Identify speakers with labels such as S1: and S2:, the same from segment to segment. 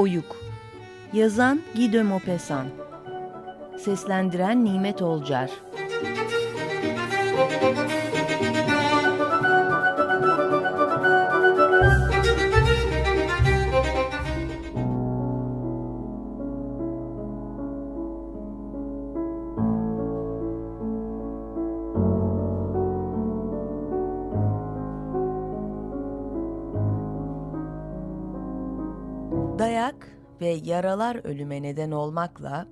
S1: Oyuk. Yazan Guido Maupassant. Seslendiren Nimet Olcar. Dayak yaralar ölüme neden olmakla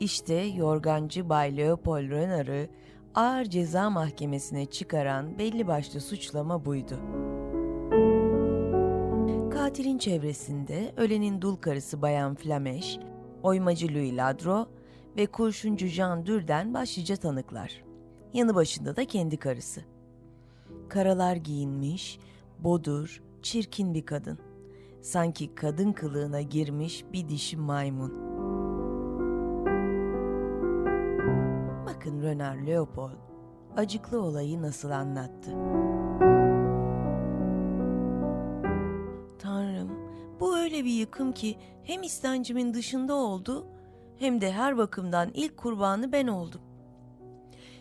S1: işte yorgancı Bay Leopold Renar'ı ağır ceza mahkemesine çıkaran belli başlı suçlama buydu. Katilin çevresinde ölenin dul karısı Bayan Flameş, oymacı Louis Ladro ve kurşuncu Jean Dürden başlıca tanıklar. Yanı başında da kendi karısı. Karalar giyinmiş, bodur, çirkin bir kadın. Sanki kadın kılığına girmiş bir dişi maymun. Bakın Renard Leopold acıklı olayı nasıl anlattı. Tanrım, bu öyle bir yıkım ki hem istencimin dışında oldu hem de her bakımdan ilk kurbanı ben oldum.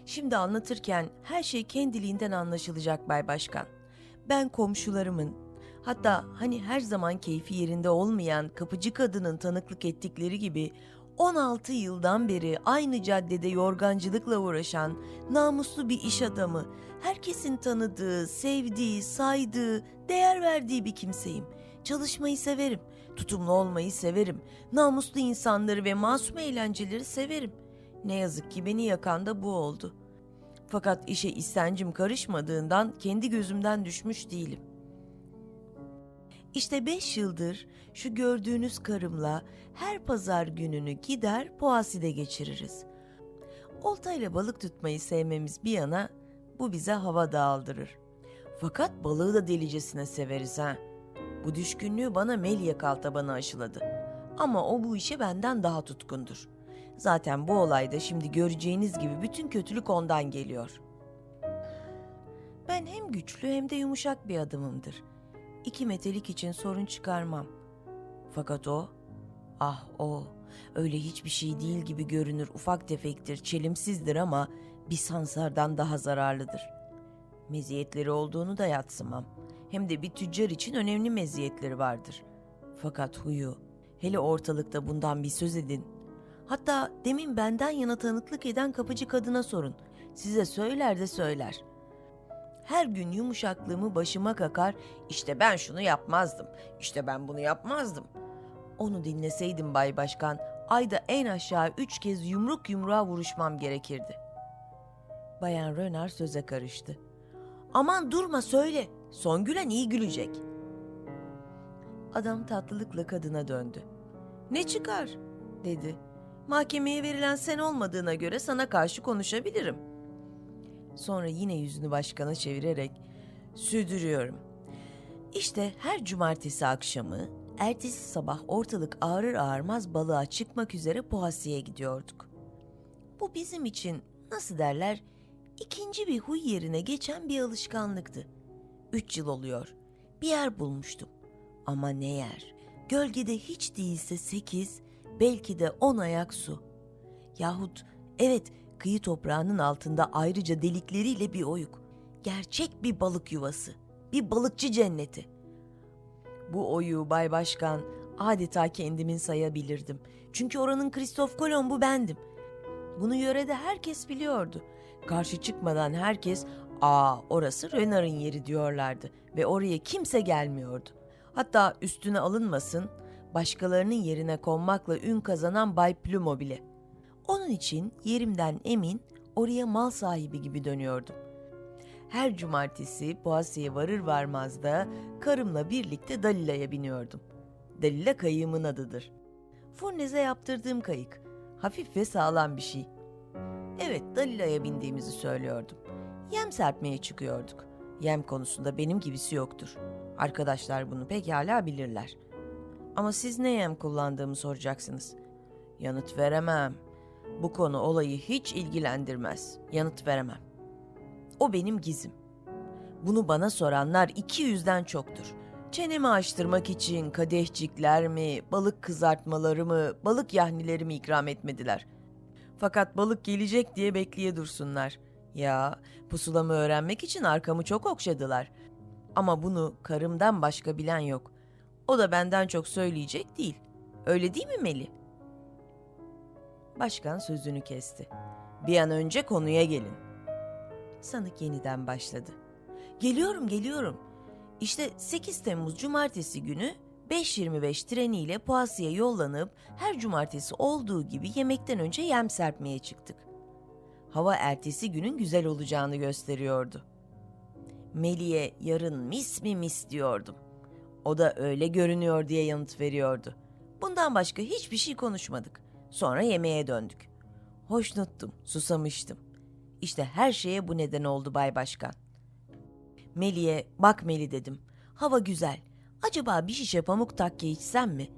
S1: Şimdi anlatırken her şey kendiliğinden anlaşılacak Bay Başkan. Ben komşularımın, hatta hani her zaman keyfi yerinde olmayan kapıcı kadının tanıklık ettikleri gibi 16 yıldan beri aynı caddede yorgancılıkla uğraşan namuslu bir iş adamı, herkesin tanıdığı, sevdiği, saydığı, değer verdiği bir kimseyim. Çalışmayı severim, tutumlu olmayı severim, namuslu insanları ve masum eğlenceleri severim. Ne yazık ki beni yakan da bu oldu. Fakat işe istencim karışmadığından kendi gözümden düşmüş değilim. İşte beş yıldır şu gördüğünüz karımla her pazar gününü gider Poasi'de geçiririz. Oltayla balık tutmayı sevmemiz bir yana bu bize hava dağıldırır. Fakat balığı da delicesine severiz ha. Bu düşkünlüğü bana Melia Kaltaban'ı aşıladı. Ama o bu işe benden daha tutkundur. Zaten bu olayda şimdi göreceğiniz gibi bütün kötülük ondan geliyor. Ben hem güçlü hem de yumuşak bir adamımdır. İki metelik için sorun çıkarmam. Fakat o, ah o, öyle hiçbir şey değil gibi görünür, ufak tefektir, çelimsizdir ama bir sansardan daha zararlıdır. Meziyetleri olduğunu da yatsımam. Hem de bir tüccar için önemli meziyetleri vardır. Fakat huyu, hele ortalıkta bundan bir söz edin. Hatta demin benden yana tanıklık eden kapıcı kadına sorun. Size söyler de söyler. Her gün yumuşaklığımı başıma kakar, işte ben şunu yapmazdım, işte ben bunu yapmazdım. Onu dinleseydim Bay Başkan, ayda en aşağı üç kez yumruk yumruğa vuruşmam gerekirdi. Bayan Renard söze karıştı. Aman durma söyle, son gülen iyi gülecek. Adam tatlılıkla kadına döndü. Ne çıkar, dedi. Mahkemeye verilen sen olmadığına göre sana karşı konuşabilirim. Sonra yine yüzünü başkana çevirerek sürdürüyorum. İşte her cumartesi akşamı, ertesi sabah ortalık ağrır ağırmaz balığa çıkmak üzere Poassi'ye gidiyorduk. Bu bizim için nasıl derler ikinci bir huy yerine geçen bir alışkanlıktı. Üç yıl oluyor. Bir yer bulmuştum. Ama ne yer? Gölgede hiç değilse sekiz, belki de on ayak su. Yahut evet kıyı toprağının altında ayrıca delikleriyle bir oyuk. Gerçek bir balık yuvası. Bir balıkçı cenneti. Bu oyuğu Bay Başkan adeta kendimin sayabilirdim. Çünkü oranın Kristof Kolomb'u bendim. Bunu yörede herkes biliyordu. Karşı çıkmadan herkes ''Aa orası Renard'ın yeri'' diyorlardı ve oraya kimse gelmiyordu. Hatta üstüne alınmasın, başkalarının yerine konmakla ün kazanan Bay Plumo bile. Onun için yerimden emin oraya mal sahibi gibi dönüyordum. Her cumartesi Boğaziçi'ye varır varmaz da karımla birlikte Dalila'ya biniyordum. Dalila kayığımın adıdır. Furneze yaptırdığım kayık. Hafif ve sağlam bir şey. Evet Dalila'ya bindiğimizi söylüyordum. Yem serpmeye çıkıyorduk. Yem konusunda benim gibisi yoktur. Arkadaşlar bunu pekala bilirler. Ama siz ne yem kullandığımı soracaksınız. Yanıt veremem. Bu konu olayı hiç ilgilendirmez. Yanıt veremem. O benim gizim. Bunu bana soranlar iki yüzden çoktur. Çenemi açtırmak için kadehcikler mi, balık kızartmaları mı, balık yahnileri mi ikram etmediler. Fakat balık gelecek diye bekleye dursunlar. Ya pusulamı öğrenmek için arkamı çok okşadılar. Ama bunu karımdan başka bilen yok. O da benden çok söyleyecek değil. Öyle değil mi Meli? Başkan sözünü kesti. Bir an önce konuya gelin. Sanık yeniden başladı. Geliyorum, geliyorum. İşte 8 Temmuz Cumartesi günü 5.25 treniyle Poasya'ya yollanıp her cumartesi olduğu gibi yemekten önce yem serpmeye çıktık. Hava ertesi günün güzel olacağını gösteriyordu. Meli'ye yarın mis mi mis diyordum. O da öyle görünüyor diye yanıt veriyordu. Bundan başka hiçbir şey konuşmadık. Sonra yemeğe döndük. Hoşnuttum, susamıştım. İşte her şeye bu neden oldu Bay Başkan. Meli'ye bak Meli dedim. Hava güzel. Acaba bir şişe pamuk takke içsem mi?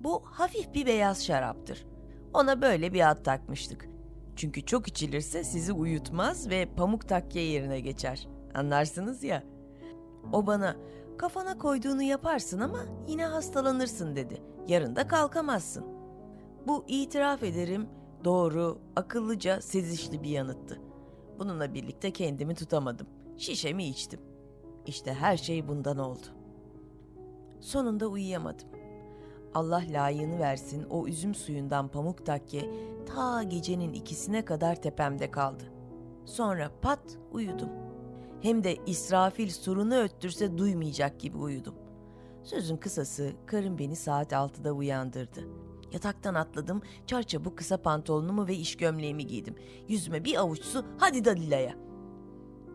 S1: Bu hafif bir beyaz şaraptır. Ona böyle bir ad takmıştık. Çünkü çok içilirse sizi uyutmaz ve pamuk takke yerine geçer. Anlarsınız ya. O bana kafana koyduğunu yaparsın ama yine hastalanırsın dedi. Yarın da kalkamazsın. Bu itiraf ederim doğru, akıllıca, sezişli bir yanıttı. Bununla birlikte kendimi tutamadım. Şişemi içtim. İşte her şey bundan oldu. Sonunda uyuyamadım. Allah layığını versin o üzüm suyundan pamuk takke ta gecenin ikisine kadar tepemde kaldı. Sonra pat uyudum. Hem de İsrafil surunu öttürse duymayacak gibi uyudum. Sözün kısası karım beni saat altıda uyandırdı. Yataktan atladım, çarçabuk kısa pantolonumu ve iş gömleğimi giydim. Yüzüme bir avuç su, hadi Dalila'ya.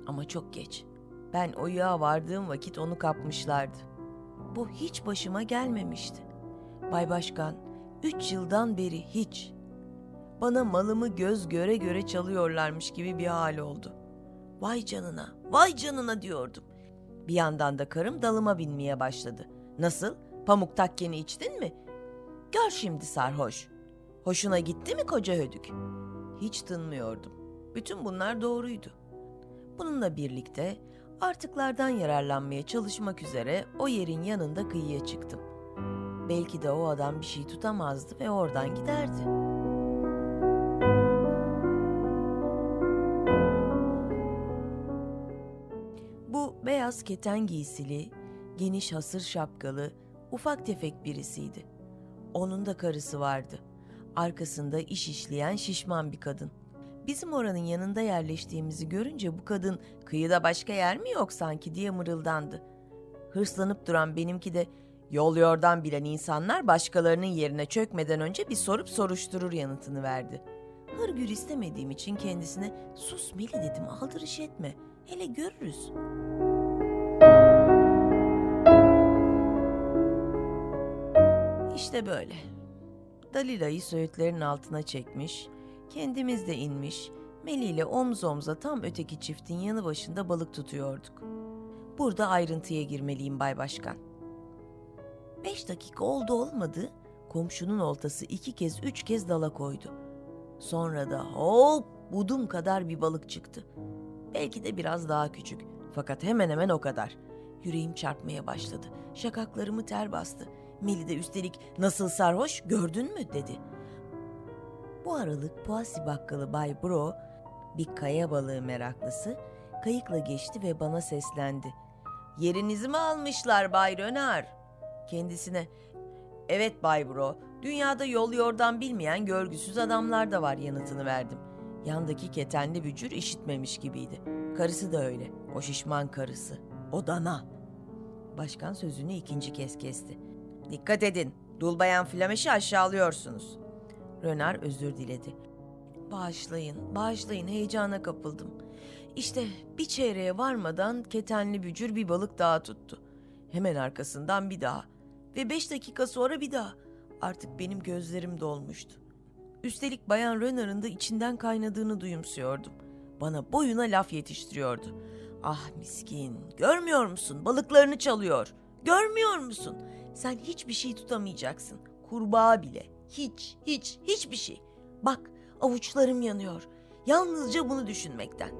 S1: Ama çok geç. Ben o yağa vardığım vakit onu kapmışlardı. Bu hiç başıma gelmemişti. Bay Başkan, üç yıldan beri hiç. Bana malımı göz göre göre çalıyorlarmış gibi bir hal oldu. Vay canına, vay canına diyordum. Bir yandan da karım dalıma binmeye başladı. Nasıl? Pamuk takkeni içtin mi? Gör şimdi sarhoş. Hoşuna gitti mi koca hödük? Hiç tınmıyordum. Bütün bunlar doğruydu. Bununla birlikte artıklardan yararlanmaya çalışmak üzere o yerin yanında kıyıya çıktım. Belki de o adam bir şey tutamazdı ve oradan giderdi. Bu beyaz keten giysili, geniş hasır şapkalı, ufak tefek birisiydi. Onun da karısı vardı. Arkasında iş işleyen şişman bir kadın. Bizim oranın yanında yerleştiğimizi görünce bu kadın kıyıda başka yer mi yok sanki diye mırıldandı. Hırslanıp duran benimki de yol yordan bilen insanlar başkalarının yerine çökmeden önce bir sorup soruşturur yanıtını verdi. Hırgür istemediğim için kendisine sus Meli dedim aldırış etme. Hele görürüz. İşte böyle. Dalila'yı söğütlerin altına çekmiş, kendimiz de inmiş, Meli ile omuz omza tam öteki çiftin yanı başında balık tutuyorduk. Burada ayrıntıya girmeliyim Bay Başkan. Beş dakika oldu olmadı, komşunun oltası iki kez üç kez dala koydu. Sonra da hop budum kadar bir balık çıktı. Belki de biraz daha küçük fakat hemen hemen o kadar. Yüreğim çarpmaya başladı. Şakaklarımı ter bastı. Meli de üstelik nasıl sarhoş gördün mü dedi. Bu aralık Poasi bakkalı Bay Bro, bir kaya balığı meraklısı, kayıkla geçti ve bana seslendi. Yerinizi mi almışlar Bay Rönar? Kendisine, evet Bay Bro, dünyada yol yordan bilmeyen görgüsüz adamlar da var yanıtını verdim. Yandaki ketenli bücür işitmemiş gibiydi. Karısı da öyle, o şişman karısı. O dana. Başkan sözünü ikinci kez kesti. Dikkat edin, dul bayan Flameş'i aşağılıyorsunuz. Rönar özür diledi. Bağışlayın, bağışlayın heyecana kapıldım. İşte bir çeyreğe varmadan ketenli bücür bir balık daha tuttu. Hemen arkasından bir daha. Ve beş dakika sonra bir daha. Artık benim gözlerim dolmuştu. Üstelik Bayan Rönar'ın da içinden kaynadığını duyumsuyordum. Bana boyuna laf yetiştiriyordu. Ah miskin, görmüyor musun? Balıklarını çalıyor. Görmüyor musun? Sen hiçbir şey tutamayacaksın. Kurbağa bile. Hiç, hiç, hiçbir şey. Bak, avuçlarım yanıyor. Yalnızca bunu düşünmekten.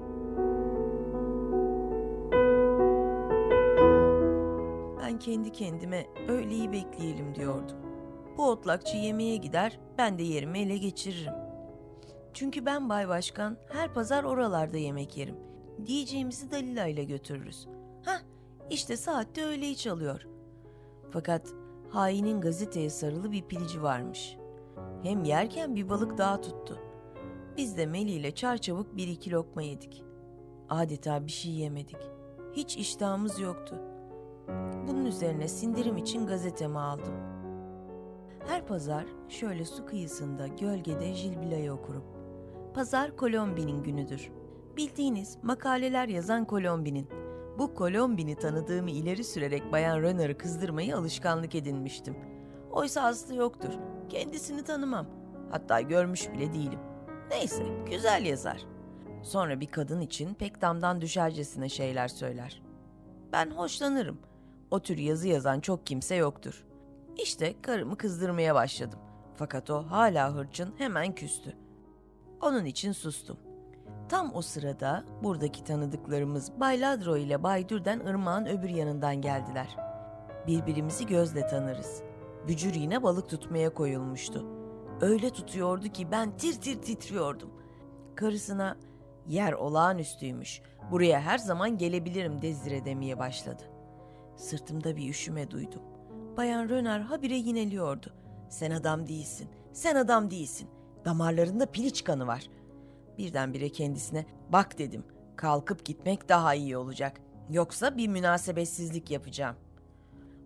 S1: Ben kendi kendime öğleyi bekleyelim diyordum. Bu otlakçı yemeğe gider, ben de yerimi ele geçiririm. Çünkü ben Bay Başkan her pazar oralarda yemek yerim. Diyeceğimizi Dalila ile götürürüz. Hah, işte saatte öğleyi çalıyor. Fakat hainin gazeteye sarılı bir pilici varmış. Hem yerken bir balık daha tuttu. Biz de Meli ile çarçabuk bir iki lokma yedik. Adeta bir şey yemedik. Hiç iştahımız yoktu. Bunun üzerine sindirim için gazetemi aldım. Her pazar şöyle su kıyısında gölgede Jilbila'yı okurum. Pazar Kolombi'nin günüdür. Bildiğiniz makaleler yazan Kolombi'nin. Bu Kolombi'ni tanıdığımı ileri sürerek Bayan Renner'ı kızdırmayı alışkanlık edinmiştim. Oysa aslı yoktur. Kendisini tanımam. Hatta görmüş bile değilim. Neyse, güzel yazar. Sonra bir kadın için pek damdan düşercesine şeyler söyler. Ben hoşlanırım. O tür yazı yazan çok kimse yoktur. İşte karımı kızdırmaya başladım. Fakat o hala hırçın hemen küstü. Onun için sustum. Tam o sırada buradaki tanıdıklarımız Bay Ladro ile Bay Dürden ırmağın öbür yanından geldiler. Birbirimizi gözle tanırız. Bücür yine balık tutmaya koyulmuştu. Öyle tutuyordu ki ben tir tir titriyordum. Karısına yer olağanüstüymüş. Buraya her zaman gelebilirim dezdire demeye başladı. Sırtımda bir üşüme duydum. Bayan Röner habire yineliyordu. Sen adam değilsin, sen adam değilsin. Damarlarında piliç kanı var. Birdenbire kendisine bak dedim. Kalkıp gitmek daha iyi olacak. Yoksa bir münasebetsizlik yapacağım.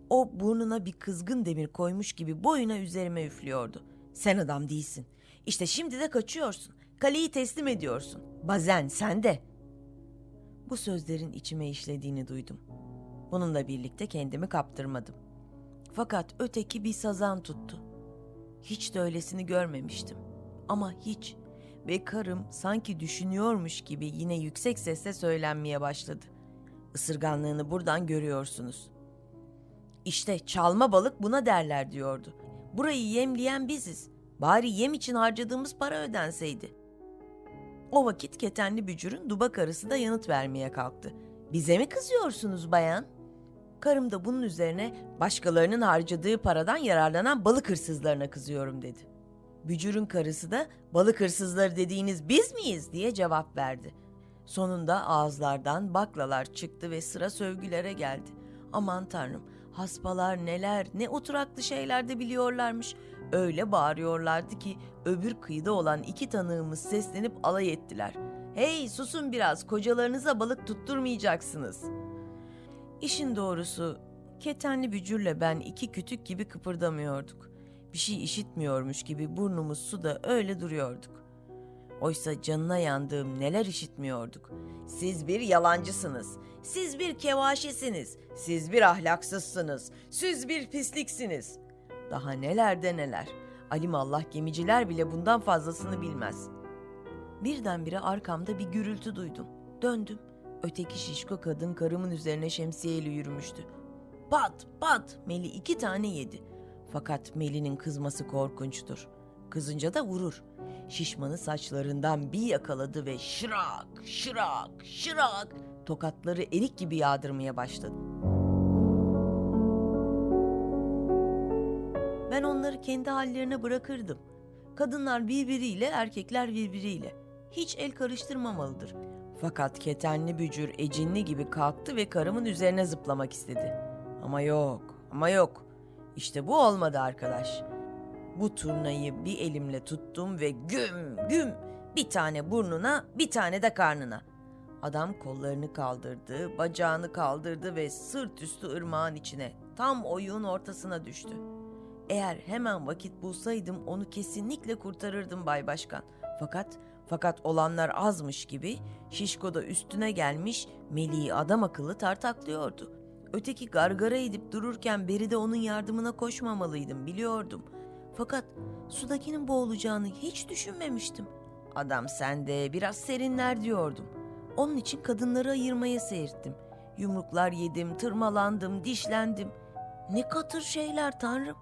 S1: O burnuna bir kızgın demir koymuş gibi boyuna üzerime üflüyordu. Sen adam değilsin. İşte şimdi de kaçıyorsun. Kaleyi teslim ediyorsun. Bazen sen de. Bu sözlerin içime işlediğini duydum. Bununla birlikte kendimi kaptırmadım. Fakat öteki bir sazan tuttu. Hiç de öylesini görmemiştim. Ama hiç. Ve karım sanki düşünüyormuş gibi yine yüksek sesle söylenmeye başladı. Isırganlığını buradan görüyorsunuz. İşte çalma balık buna derler diyordu. Burayı yemleyen biziz. Bari yem için harcadığımız para ödenseydi. O vakit ketenli bücürün duba karısı da yanıt vermeye kalktı. Bize mi kızıyorsunuz bayan? Karım da bunun üzerine başkalarının harcadığı paradan yararlanan balık hırsızlarına kızıyorum dedi. Bücürün karısı da balık hırsızları dediğiniz biz miyiz diye cevap verdi. Sonunda ağızlardan baklalar çıktı ve sıra sövgülere geldi. Aman tanrım hasbalar neler ne oturaklı şeyler de biliyorlarmış. Öyle bağırıyorlardı ki öbür kıyıda olan iki tanığımız seslenip alay ettiler. Hey susun biraz kocalarınıza balık tutturmayacaksınız. İşin doğrusu ketenli bücürle ben iki kütük gibi kıpırdamıyorduk. Bir şey işitmiyormuş gibi burnumuz suda öyle duruyorduk. Oysa canına yandığım neler işitmiyorduk. Siz bir yalancısınız. Siz bir kevaşesiniz. Siz bir ahlaksızsınız. Siz bir pisliksiniz. Daha neler de neler. Alimallah gemiciler bile bundan fazlasını bilmez. Birdenbire arkamda bir gürültü duydum. Döndüm. Öteki şişko kadın karımın üzerine şemsiyeyle yürümüştü. Pat pat Meli iki tane yedi. Fakat Meli'nin kızması korkunçtur. Kızınca da vurur. Şişmanı saçlarından bir yakaladı ve şırak, şırak, şırak tokatları erik gibi yağdırmaya başladı. Ben onları kendi hallerine bırakırdım. Kadınlar birbiriyle, erkekler birbiriyle. Hiç el karıştırmamalıdır. Fakat ketenli bücür ecinli gibi kalktı ve karımın üzerine zıplamak istedi. Ama yok, ama yok. İşte bu olmadı arkadaş. Bu turnayı bir elimle tuttum ve güm güm bir tane burnuna bir tane de karnına. Adam kollarını kaldırdı, bacağını kaldırdı ve sırt üstü ırmağın içine tam oyun ortasına düştü. Eğer hemen vakit bulsaydım onu kesinlikle kurtarırdım Bay Başkan. Fakat fakat olanlar azmış gibi Şişko da üstüne gelmiş Melih'i adam akıllı tartaklıyordu. Öteki gargara edip dururken beri de onun yardımına koşmamalıydım biliyordum. Fakat sudakinin boğulacağını hiç düşünmemiştim. Adam sende biraz serinler diyordum. Onun için kadınları ayırmaya seyirttim. Yumruklar yedim, tırmalandım, dişlendim. Ne katır şeyler tanrım.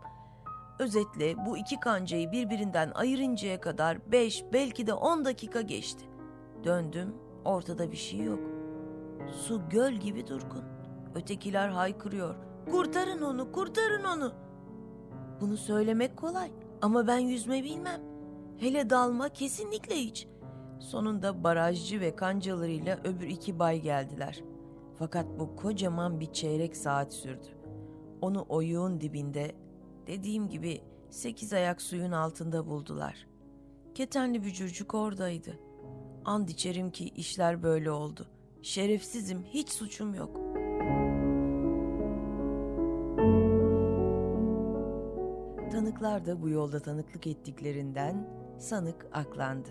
S1: Özetle bu iki kancayı birbirinden ayırıncaya kadar beş belki de on dakika geçti. Döndüm, ortada bir şey yok. Su göl gibi durgun. Ötekiler haykırıyor. Kurtarın onu, kurtarın onu. Bunu söylemek kolay ama ben yüzme bilmem. Hele dalma kesinlikle hiç. Sonunda barajcı ve kancalarıyla öbür iki bay geldiler. Fakat bu kocaman bir çeyrek saat sürdü. Onu oyuğun dibinde, dediğim gibi sekiz ayak suyun altında buldular. Ketenli bücürcük oradaydı. And içerim ki işler böyle oldu. Şerefsizim, hiç suçum yok. Tanıklar da bu yolda tanıklık ettiklerinden sanık aklandı.